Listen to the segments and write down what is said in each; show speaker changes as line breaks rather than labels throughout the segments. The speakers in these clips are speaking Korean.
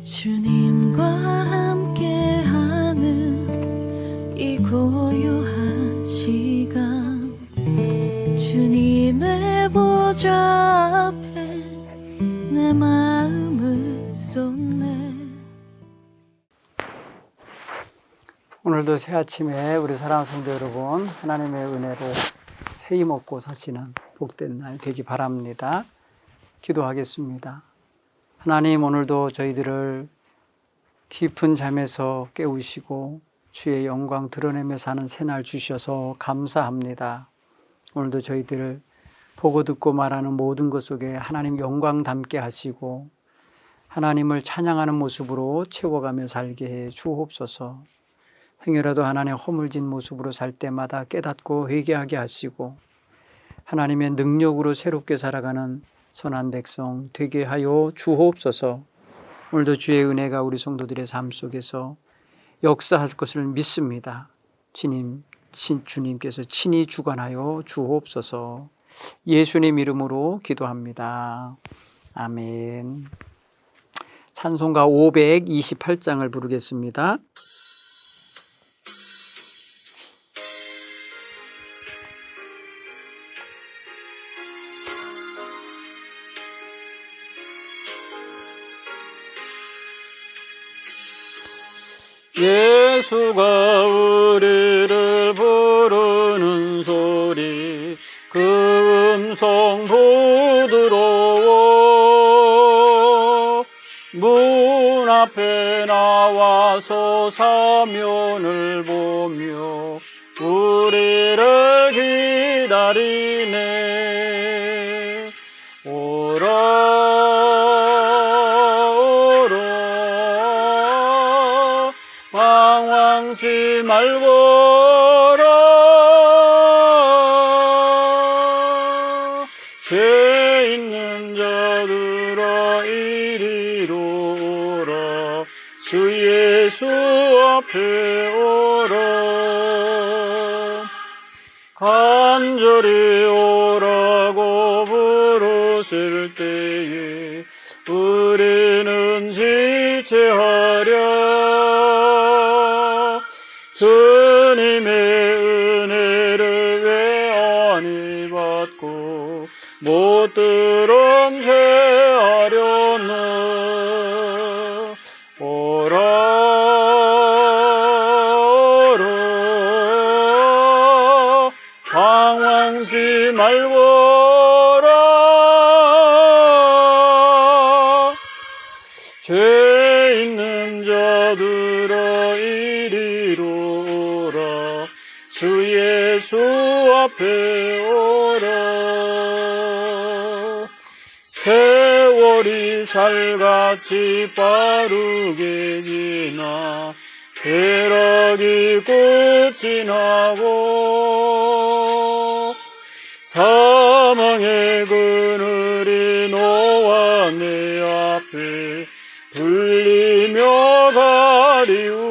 주님과 함께하는 이 고요한 시간 주님의 보좌 앞에 내 마음을 쏟네
오늘도 새 아침에 우리 사랑하는 성도 여러분 하나님의 은혜로 새힘 먹고 사시는 복된 날 되기 바랍니다. 기도하겠습니다. 하나님 오늘도 저희들을 깊은 잠에서 깨우시고 주의 영광 드러내며 사는 새날 주셔서 감사합니다. 오늘도 저희들을 보고 듣고 말하는 모든 것 속에 하나님 영광 담게 하시고 하나님을 찬양하는 모습으로 채워가며 살게 해 주옵소서. 행여라도 하나님의 허물진 모습으로 살 때마다 깨닫고 회개하게 하시고 하나님의 능력으로 새롭게 살아가는 선한 백성 되게 하여 주옵소서. 오늘도 주의 은혜가 우리 성도들의 삶 속에서 역사할 것을 믿습니다. 주님, 친, 주님께서 친히 주관하여 주옵소서. 예수님 이름으로 기도합니다. 아멘. 찬송가 528장을 부르겠습니다. 예수가 우리를 부르는 소리 그 음성 부드러워. 문 앞에 나와서 사면을 보며 우리를 기다리네 오라 간절히 오라고 부르실 때에 우리는 지체하랴. 주님의 은혜를 왜 아니 받고 못 들은 죄 살같이 빠르게 지나 쾌락이 끝이 나고 사망의 그늘이 너와 내 앞에 불리며 가리우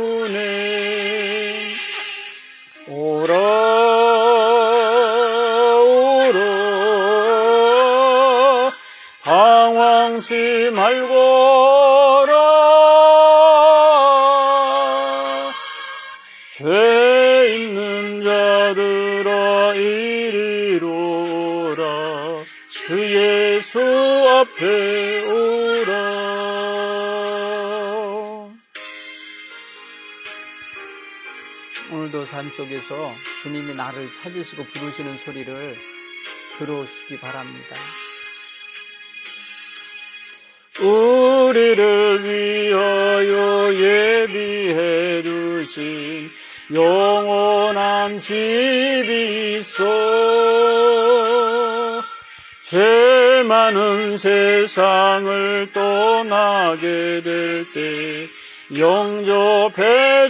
앞에 오라 오늘도 삶 속에서 주님이 나를 찾으시고 부르시는 소리를 들어오시기 바랍니다. 우리를 위하여 예비해 두신 영원한 집이 있어 죄 많은 세상을 떠나게 될 때 영접해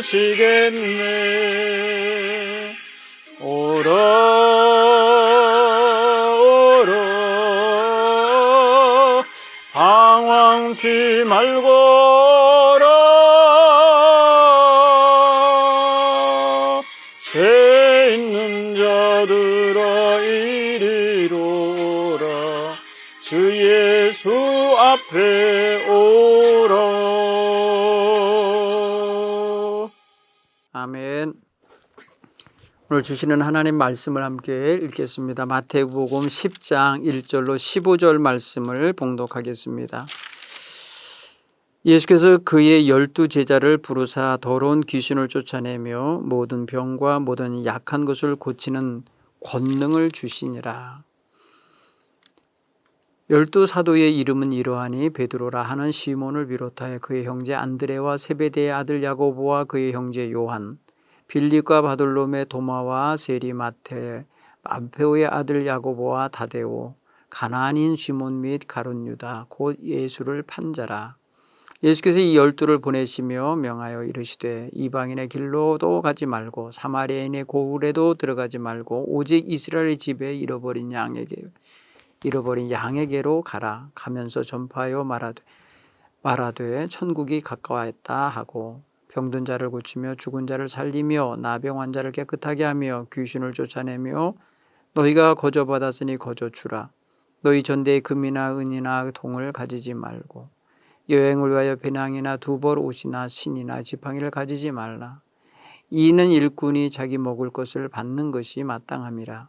주시겠네. 오라 오라 방황치 말거 되오라. 아멘. 오늘 주시는 하나님 말씀을 함께 읽겠습니다. 마태복음 10장 1절로 15절 말씀을 봉독하겠습니다. 예수께서 그의 열두 제자를 부르사 더러운 귀신을 쫓아내며 모든 병과 모든 약한 것을 고치는 권능을 주시니라. 열두 사도의 이름은 이러하니 베드로라 하는 시몬을 비롯하여 그의 형제 안드레와 세베대의 아들 야고보와 그의 형제 요한 빌립과 바돌롬의 도마와 세리마테 암페오의 아들 야고보와 다데오 가나안인 시몬 및 가룟 유다 곧 예수를 판자라. 예수께서 이 열두를 보내시며 명하여 이르시되 이방인의 길로도 가지 말고 사마리아인의 고을에도 들어가지 말고 오직 이스라엘의 집에 잃어버린 양에게 잃어버린 양에게로 가라. 가면서 전파하여 말하되 말하되 천국이 가까웠다 하고 병든 자를 고치며 죽은 자를 살리며 나병 환자를 깨끗하게 하며 귀신을 쫓아내며 너희가 거저 받았으니 거저 주라. 너희 전대에 금이나 은이나 동을 가지지 말고 여행을 위하여 배낭이나 두벌 옷이나 신이나 지팡이를 가지지 말라. 이는 일꾼이 자기 먹을 것을 받는 것이 마땅함이라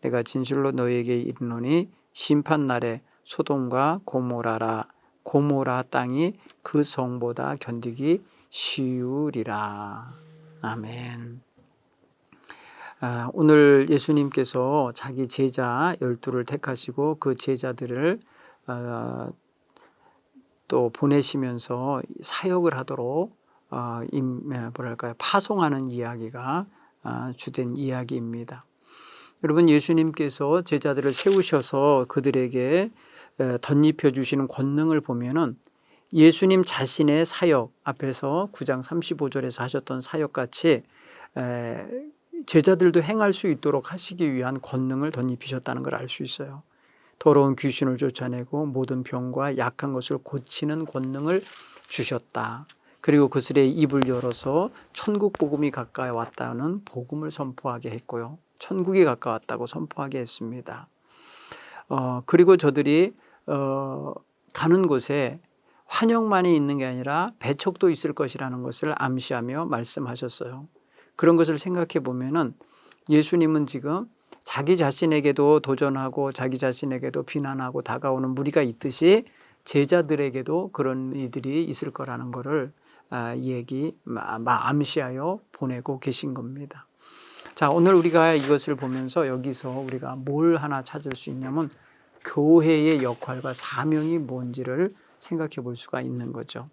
내가 진실로 너희에게 이르노니 심판 날에 소돔과 고모라라 고모라 땅이 그 성보다 견디기 쉬우리라. 아멘. 아, 오늘 예수님께서 자기 제자 열두를 택하시고 그 제자들을 어, 또 보내시면서 사역을 하도록 어, 임, 뭐랄까요 파송하는 이야기가 어, 주된 이야기입니다. 여러분 예수님께서 제자들을 세우셔서 그들에게 덧입혀 주시는 권능을 보면은 예수님 자신의 사역 앞에서 9장 35절에서 하셨던 사역 같이 제자들도 행할 수 있도록 하시기 위한 권능을 덧입히셨다는 걸 알 수 있어요. 더러운 귀신을 쫓아내고 모든 병과 약한 것을 고치는 권능을 주셨다. 그리고 그들의 입을 열어서 천국 복음이 가까이 왔다는 복음을 선포하게 했고요. 천국이 가까웠다고 선포하게 했습니다. 어, 그리고 저들이 어, 가는 곳에 환영만이 있는 게 아니라 배척도 있을 것이라는 것을 암시하며 말씀하셨어요. 그런 것을 생각해 보면은 예수님은 지금 자기 자신에게도 도전하고 자기 자신에게도 비난하고 다가오는 무리가 있듯이 제자들에게도 그런 이들이 있을 거라는 것을 아, 얘기 암시하여 보내고 계신 겁니다. 자, 오늘 우리가 이것을 보면서 여기서 우리가 뭘 하나 찾을 수 있냐면 교회의 역할과 사명이 뭔지를 생각해 볼 수가 있는 거죠.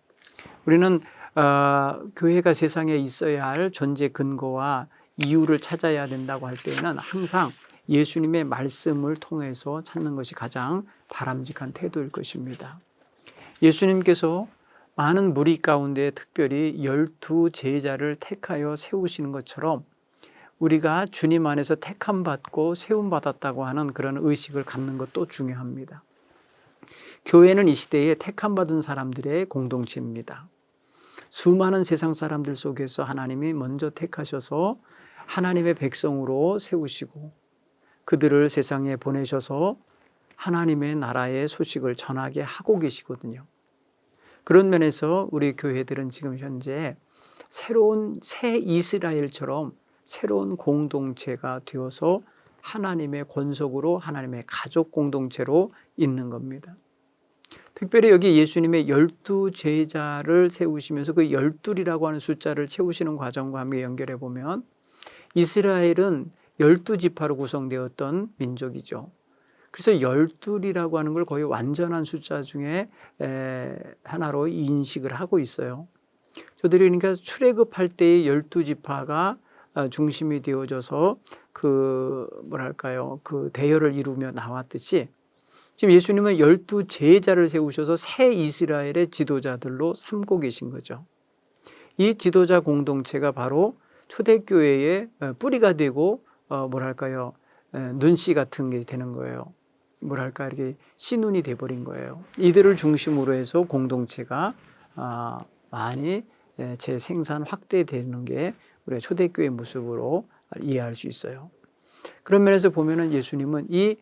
우리는 어, 교회가 세상에 있어야 할 존재 근거와 이유를 찾아야 된다고 할 때에는 항상 예수님의 말씀을 통해서 찾는 것이 가장 바람직한 태도일 것입니다. 예수님께서 많은 무리 가운데 특별히 열두 제자를 택하여 세우시는 것처럼 우리가 주님 안에서 택함 받고 세움 받았다고 하는 그런 의식을 갖는 것도 중요합니다. 교회는 이 시대에 택함 받은 사람들의 공동체입니다. 수많은 세상 사람들 속에서 하나님이 먼저 택하셔서 하나님의 백성으로 세우시고 그들을 세상에 보내셔서 하나님의 나라의 소식을 전하게 하고 계시거든요. 그런 면에서 우리 교회들은 지금 현재 새로운 새 이스라엘처럼 새로운 공동체가 되어서 하나님의 권속으로 하나님의 가족 공동체로 있는 겁니다. 특별히 여기 예수님의 열두 제자를 세우시면서 그 열둘이라고 하는 숫자를 채우시는 과정과 함께 연결해 보면 이스라엘은 열두 지파로 구성되었던 민족이죠. 그래서 열둘이라고 하는 걸 거의 완전한 숫자 중에 하나로 인식을 하고 있어요. 저들이 그러니까 출애굽할 때의 열두 지파가 어, 중심이 되어져서 그 뭐랄까요 그 대열을 이루며 나왔듯이 지금 예수님은 열두 제자를 세우셔서 새 이스라엘의 지도자들로 삼고 계신 거죠. 이 지도자 공동체가 바로 초대교회의 어, 뿌리가 되고 어, 뭐랄까요 에, 눈씨 같은 게 되는 거예요. 뭐랄까 이렇게 신운이 돼버린 거예요. 이들을 중심으로 해서 공동체가 아, 많이 예, 재생산 확대되는 게 우리가 초대교회 모습으로 이해할 수 있어요. 그런 면에서 보면은 예수님은 이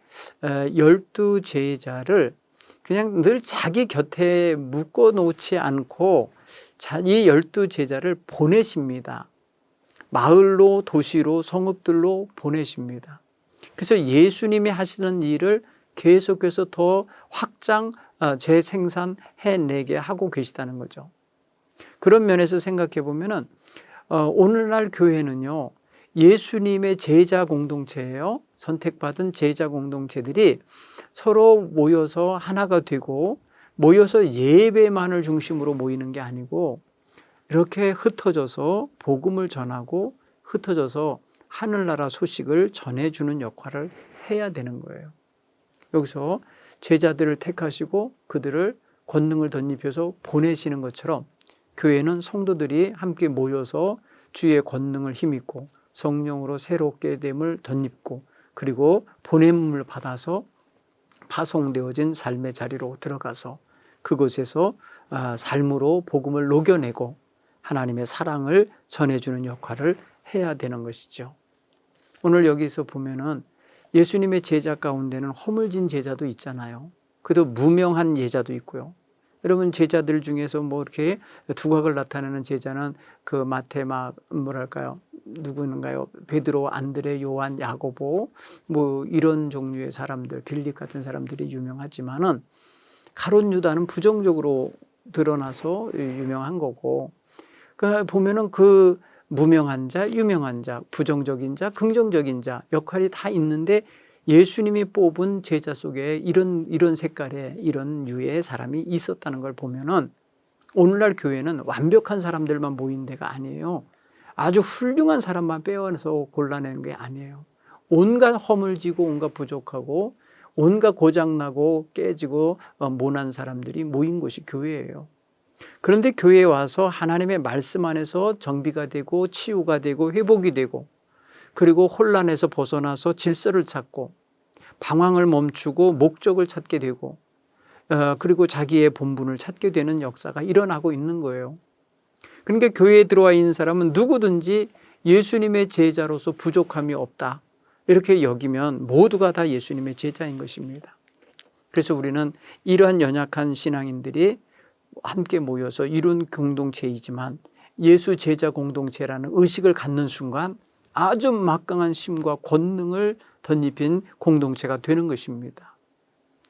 에, 열두 제자를 그냥 늘 자기 곁에 묶어 놓지 않고 자, 이 열두 제자를 보내십니다. 마을로 도시로 성읍들로 보내십니다. 그래서 예수님이 하시는 일을 계속해서 더 확장 어, 재생산해 내게 하고 계시다는 거죠. 그런 면에서 생각해 보면은 어, 오늘날 교회는요 예수님의 제자 공동체예요. 선택받은 제자 공동체들이 서로 모여서 하나가 되고 모여서 예배만을 중심으로 모이는 게 아니고 이렇게 흩어져서 복음을 전하고 흩어져서 하늘나라 소식을 전해주는 역할을 해야 되는 거예요. 여기서 제자들을 택하시고 그들을 권능을 덧입혀서 보내시는 것처럼 교회는 성도들이 함께 모여서 주의 권능을 힘입고 성령으로 새롭게 됨을 덧입고 그리고 보냄을 받아서 파송되어진 삶의 자리로 들어가서 그곳에서 아, 삶으로 복음을 녹여내고 하나님의 사랑을 전해주는 역할을 해야 되는 것이죠. 오늘 여기서 보면은 예수님의 제자 가운데는 허물진 제자도 있잖아요. 그래도 무명한 제자도 있고요. 여러분 제자들 중에서 뭐 이렇게 두각을 나타내는 제자는 그 마테마 뭐랄까요? 누구는가요? 베드로 안드레 요한 야고보 뭐 이런 종류의 사람들 빌립 같은 사람들이 유명하지만은 가론 유다는 부정적으로 드러나서 유명한 거고. 그 보면은 그 무명한 자, 유명한 자, 부정적인 자, 긍정적인 자 역할이 다 있는데 예수님이 뽑은 제자 속에 이런 이런 색깔의 이런 유의 사람이 있었다는 걸 보면은 오늘날 교회는 완벽한 사람들만 모인 데가 아니에요. 아주 훌륭한 사람만 빼어서 골라낸 게 아니에요. 온갖 허물지고 온갖 부족하고 온갖 고장나고 깨지고 어, 모난 사람들이 모인 곳이 교회예요. 그런데 교회에 와서 하나님의 말씀 안에서 정비가 되고 치유가 되고 회복이 되고 그리고 혼란에서 벗어나서 질서를 찾고 방황을 멈추고 목적을 찾게 되고 어, 그리고 자기의 본분을 찾게 되는 역사가 일어나고 있는 거예요. 그러니까 교회에 들어와 있는 사람은 누구든지 예수님의 제자로서 부족함이 없다. 이렇게 여기면 모두가 다 예수님의 제자인 것입니다. 그래서 우리는 이러한 연약한 신앙인들이 함께 모여서 이룬 공동체이지만 예수 제자 공동체라는 의식을 갖는 순간 아주 막강한 힘과 권능을 덧입힌 공동체가 되는 것입니다.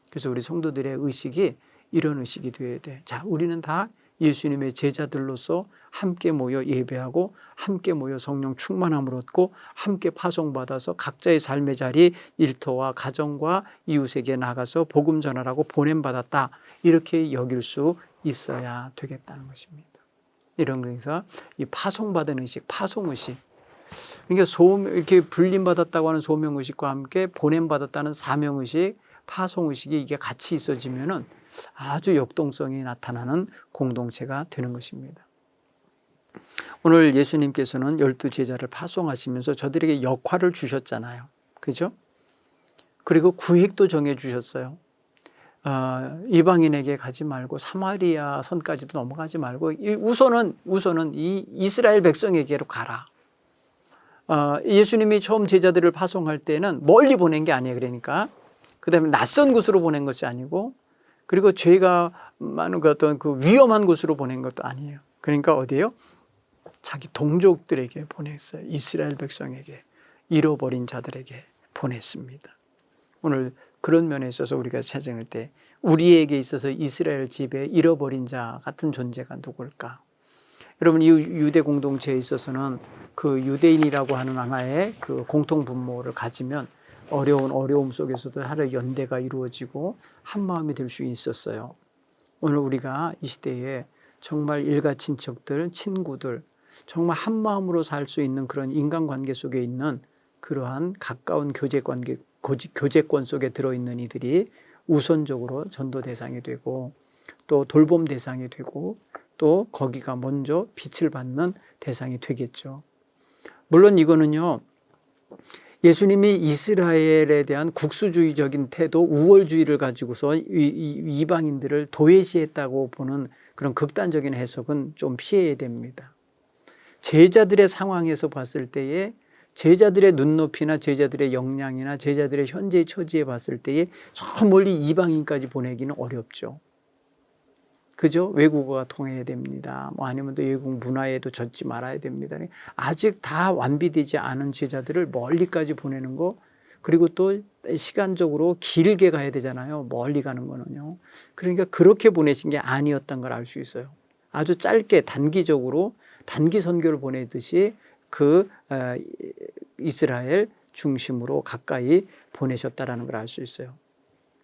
그래서 우리 성도들의 의식이 이런 의식이 되어야 돼. 자, 우리는 다 예수님의 제자들로서 함께 모여 예배하고 함께 모여 성령 충만함을 얻고 함께 파송받아서 각자의 삶의 자리 일터와 가정과 이웃에게 나가서 복음 전하라고 보냄받았다. 이렇게 여길 수 있어야 되겠다는 것입니다. 이런 거에서 이 파송받은 의식, 파송 의식. 그러니까 소명 이렇게 불림 받았다고 하는 소명 의식과 함께 보냄 받았다는 사명 의식, 파송 의식이 이게 같이 있어지면은 아주 역동성이 나타나는 공동체가 되는 것입니다. 오늘 예수님께서는 열두 제자를 파송하시면서 저들에게 역할을 주셨잖아요. 그죠? 그리고 구획도 정해 주셨어요. 어, 이방인에게 가지 말고 사마리아 선까지도 넘어가지 말고 이 우선은 우선은 이 이스라엘 백성에게로 가라. 어, 예수님이 처음 제자들을 파송할 때는 멀리 보낸 게 아니에요. 그러니까 그 다음에 낯선 곳으로 보낸 것이 아니고 그리고 죄가 많은 그 어떤 그 위험한 곳으로 보낸 것도 아니에요. 그러니까 어디에요? 자기 동족들에게 보냈어요. 이스라엘 백성에게 잃어버린 자들에게 보냈습니다. 오늘 그런 면에 있어서 우리가 찾아낼 때 우리에게 있어서 이스라엘 집에 잃어버린 자 같은 존재가 누굴까? 여러분 이 유대 공동체에 있어서는 그 유대인이라고 하는 하나의 그 공통 분모를 가지면 어려운 어려움 속에서도 하루 연대가 이루어지고 한 마음이 될 수 있었어요. 오늘 우리가 이 시대에 정말 일가 친척들, 친구들 정말 한 마음으로 살 수 있는 그런 인간 관계 속에 있는 그러한 가까운 교제 관계 교제권 속에 들어 있는 이들이 우선적으로 전도 대상이 되고 또 돌봄 대상이 되고 또 거기가 먼저 빛을 받는 대상이 되겠죠. 물론 이거는요. 예수님이 이스라엘에 대한 국수주의적인 태도, 우월주의를 가지고서 이- 이- 이방인들을 도외시했다고 보는 그런 극단적인 해석은 좀 피해야 됩니다. 제자들의 상황에서 봤을 때에 제자들의 눈높이나 제자들의 역량이나 제자들의 현재 처지에 봤을 때에 저 멀리 이방인까지 보내기는 어렵죠. 그죠? 외국어가 통해야 됩니다. 뭐 아니면 또 외국 문화에도 젖지 말아야 됩니다. 아직 다 완비되지 않은 제자들을 멀리까지 보내는 거 그리고 또 시간적으로 길게 가야 되잖아요. 멀리 가는 거는요. 그러니까 그렇게 보내신 게 아니었던 걸 알 수 있어요. 아주 짧게 단기적으로 단기 선교를 보내듯이 그 어, 이스라엘 중심으로 가까이 보내셨다라는 걸 알 수 있어요.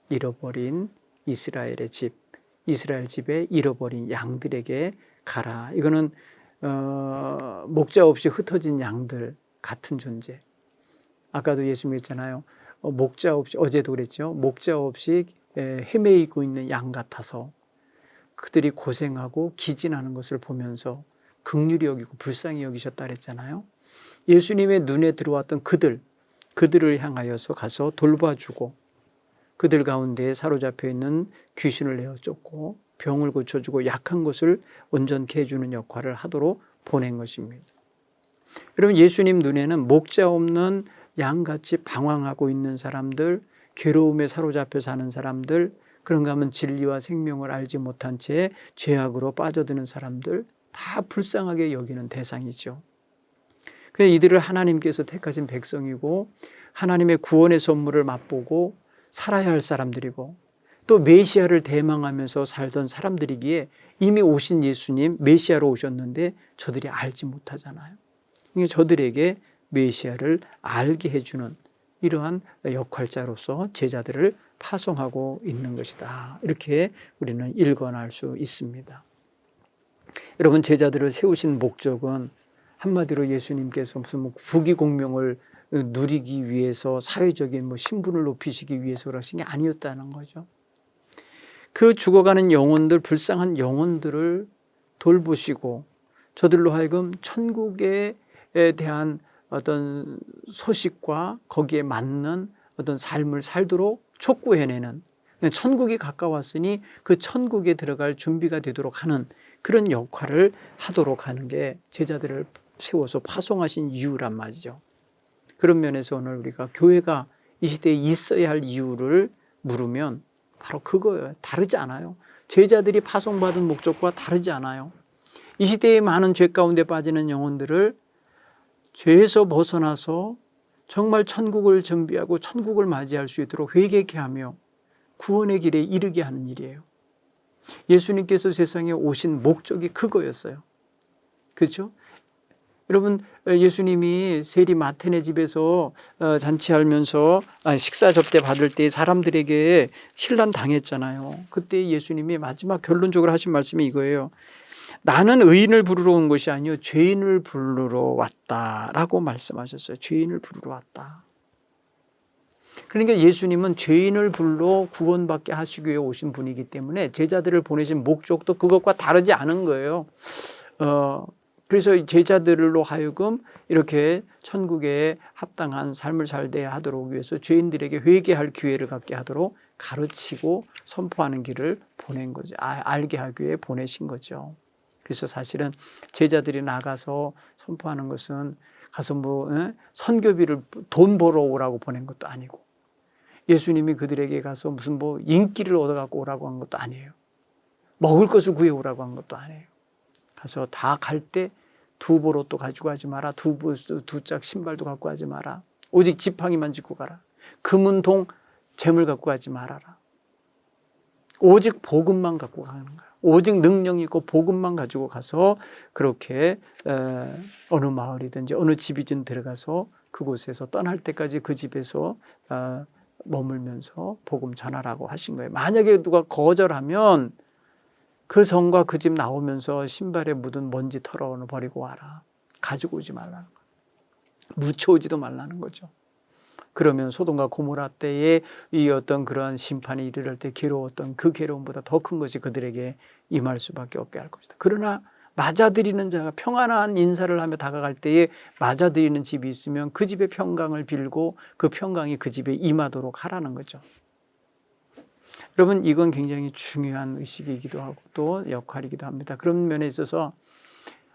잃어버린 이스라엘의 집, 이스라엘 집에 잃어버린 양들에게 가라. 이거는 어, 목자 없이 흩어진 양들 같은 존재. 아까도 예수님 했잖아요. 어, 목자 없이 어제도 그랬죠. 목자 없이 에, 헤매이고 있는 양 같아서 그들이 고생하고 기진하는 것을 보면서 극률이 여기고 불쌍히 여기셨다 그랬잖아요. 예수님의 눈에 들어왔던 그들, 그들을 향하여서 가서 돌봐주고 그들 가운데 사로잡혀 있는 귀신을 내어 쫓고 병을 고쳐주고 약한 것을 온전케 해주는 역할을 하도록 보낸 것입니다. 여러분 예수님 눈에는 목자 없는 양같이 방황하고 있는 사람들, 괴로움에 사로잡혀 사는 사람들, 그런가 하면 진리와 생명을 알지 못한 채 죄악으로 빠져드는 사람들 다 불쌍하게 여기는 대상이죠. 그래서 이들을 하나님께서 택하신 백성이고 하나님의 구원의 선물을 맛보고 살아야 할 사람들이고 또 메시아를 대망하면서 살던 사람들이기에 이미 오신 예수님 메시아로 오셨는데 저들이 알지 못하잖아요. 그러니까 저들에게 메시아를 알게 해주는 이러한 역할자로서 제자들을 파송하고 있는 것이다. 이렇게 우리는 일관할 수 있습니다. 여러분 제자들을 세우신 목적은 한마디로 예수님께서 무슨 뭐 부귀 공명을 누리기 위해서 사회적인 뭐 신분을 높이시기 위해서 그러신 게 아니었다는 거죠. 그 죽어가는 영혼들 불쌍한 영혼들을 돌보시고 저들로 하여금 천국에 대한 어떤 소식과 거기에 맞는 어떤 삶을 살도록 촉구해내는 천국이 가까웠으니 그 천국에 들어갈 준비가 되도록 하는 그런 역할을 하도록 하는 게 제자들을 세워서 파송하신 이유란 말이죠. 그런 면에서 오늘 우리가 교회가 이 시대에 있어야 할 이유를 물으면 바로 그거예요. 다르지 않아요. 제자들이 파송받은 목적과 다르지 않아요. 이 시대에 많은 죄 가운데 빠지는 영혼들을 죄에서 벗어나서 정말 천국을 준비하고 천국을 맞이할 수 있도록 회개케 하며 구원의 길에 이르게 하는 일이에요. 예수님께서 세상에 오신 목적이 그거였어요. 그렇죠? 여러분 예수님이 세리 마테네 집에서 어, 잔치하면서 식사 접대 받을 때 사람들에게 신란 당했잖아요. 그때 예수님이 마지막 결론적으로 하신 말씀이 이거예요. 나는 의인을 부르러 온 것이 아니요 죄인을 부르러 왔다라고 말씀하셨어요. 죄인을 부르러 왔다. 그러니까 예수님은 죄인을 불러 구원받게 하시기 위해 오신 분이기 때문에 제자들을 보내신 목적도 그것과 다르지 않은 거예요. 어, 그래서 제자들로 하여금 이렇게 천국에 합당한 삶을 살게 하도록 위해서 죄인들에게 회개할 기회를 갖게 하도록 가르치고 선포하는 길을 보낸 거죠. 아, 알게 하기 위해 보내신 거죠. 그래서 사실은 제자들이 나가서 선포하는 것은 가서 뭐 에? 선교비를 돈 벌어 오라고 보낸 것도 아니고 예수님이 그들에게 가서 무슨 뭐 인기를 얻어 갖고 오라고 한 것도 아니에요. 먹을 것을 구해 오라고 한 것도 아니에요. 가서 다 갈 때 두 보로 또 가지고 가지 마라. 두두짝 신발도 갖고 가지 마라. 오직 지팡이만 짚고 가라. 금은동 재물 갖고 가지 말아라. 오직 복음만 갖고 가는 거야. 오직 능력 있고 복음만 가지고 가서 그렇게 어느 마을이든지 어느 집이든 들어가서 그곳에서 떠날 때까지 그 집에서 어, 머물면서 복음 전하라고 하신 거예요. 만약에 누가 거절하면 그 성과 그 집 나오면서 신발에 묻은 먼지 털어 버리고 와라. 가지고 오지 말라는 거예요. 묻혀오지도 말라는 거죠. 그러면 소돔과 고모라 때에 이 어떤 그러한 심판이 이르를 때 괴로웠던 그 괴로움보다 더 큰 것이 그들에게 임할 수밖에 없게 할 것이다. 그러나 맞아들이는 자가 평안한 인사를 하며 다가갈 때에 맞아들이는 집이 있으면 그 집의 평강을 빌고 그 평강이 그 집에 임하도록 하라는 거죠. 여러분 이건 굉장히 중요한 의식이기도 하고 또 역할이기도 합니다. 그런 면에 있어서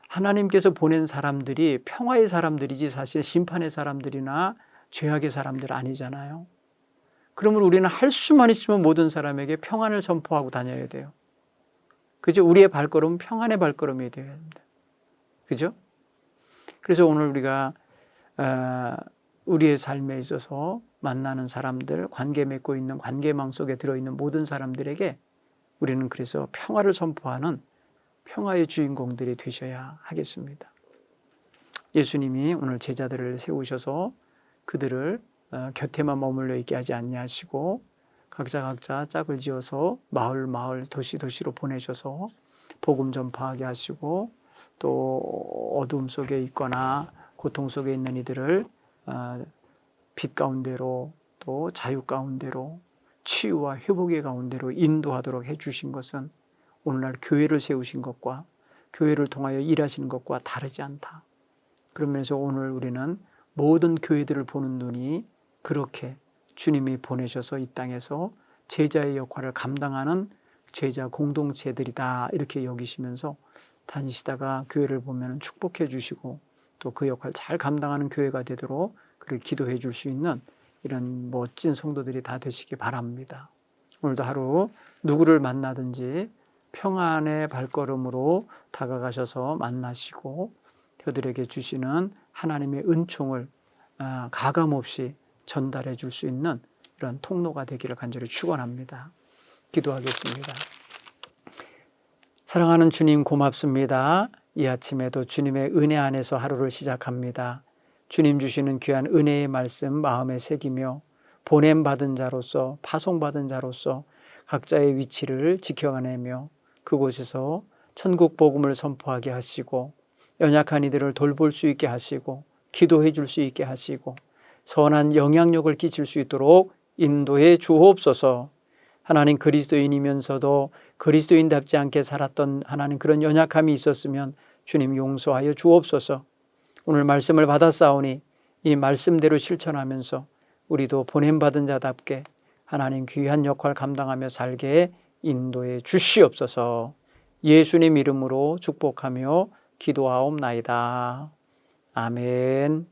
하나님께서 보낸 사람들이 평화의 사람들이지 사실 심판의 사람들이나 죄악의 사람들 아니잖아요. 그러면 우리는 할 수만 있으면 모든 사람에게 평안을 선포하고 다녀야 돼요. 그죠? 우리의 발걸음은 평안의 발걸음이 되어야 합니다. 그죠? 그래서 오늘 우리가 어, 우리의 삶에 있어서 만나는 사람들, 관계 맺고 있는 관계망 속에 들어있는 모든 사람들에게 우리는 그래서 평화를 선포하는 평화의 주인공들이 되셔야 하겠습니다. 예수님이 오늘 제자들을 세우셔서 그들을 어, 곁에만 머물러 있게 하지 아니하시고 각자 각자 짝을 지어서 마을 마을 도시 도시로 보내셔서 복음 전파하게 하시고 또 어둠 속에 있거나 고통 속에 있는 이들을 어, 빛 가운데로 또 자유 가운데로 치유와 회복의 가운데로 인도하도록 해주신 것은 오늘날 교회를 세우신 것과 교회를 통하여 일하시는 것과 다르지 않다. 그러면서 오늘 우리는 모든 교회들을 보는 눈이 그렇게 주님이 보내셔서 이 땅에서 제자의 역할을 감당하는 제자 공동체들이다 이렇게 여기시면서 다니시다가 교회를 보면 축복해 주시고 또 그 역할 잘 감당하는 교회가 되도록 그렇게 기도해 줄 수 있는 이런 멋진 성도들이 다 되시기 바랍니다. 오늘도 하루 누구를 만나든지 평안의 발걸음으로 다가가셔서 만나시고 그들에게 주시는 하나님의 은총을 아, 가감 없이 전달해 줄 수 있는 이런 통로가 되기를 간절히 축원합니다. 기도하겠습니다. 사랑하는 주님 고맙습니다. 이 아침에도 주님의 은혜 안에서 하루를 시작합니다. 주님 주시는 귀한 은혜의 말씀 마음에 새기며 보냄 받은 자로서 파송 받은 자로서 각자의 위치를 지켜가내며 그곳에서 천국 복음을 선포하게 하시고 연약한 이들을 돌볼 수 있게 하시고 기도해 줄 수 있게 하시고 선한 영향력을 끼칠 수 있도록 인도해 주옵소서. 하나님 그리스도인이면서도 그리스도인답지 않게 살았던 하나님 그런 연약함이 있었으면 주님 용서하여 주옵소서. 오늘 말씀을 받았사오니 이 말씀대로 실천하면서 우리도 보냄 받은 자답게 하나님 귀한 역할 감당하며 살게 인도해 주시옵소서. 예수님 이름으로 축복하며 기도하옵나이다. 아멘.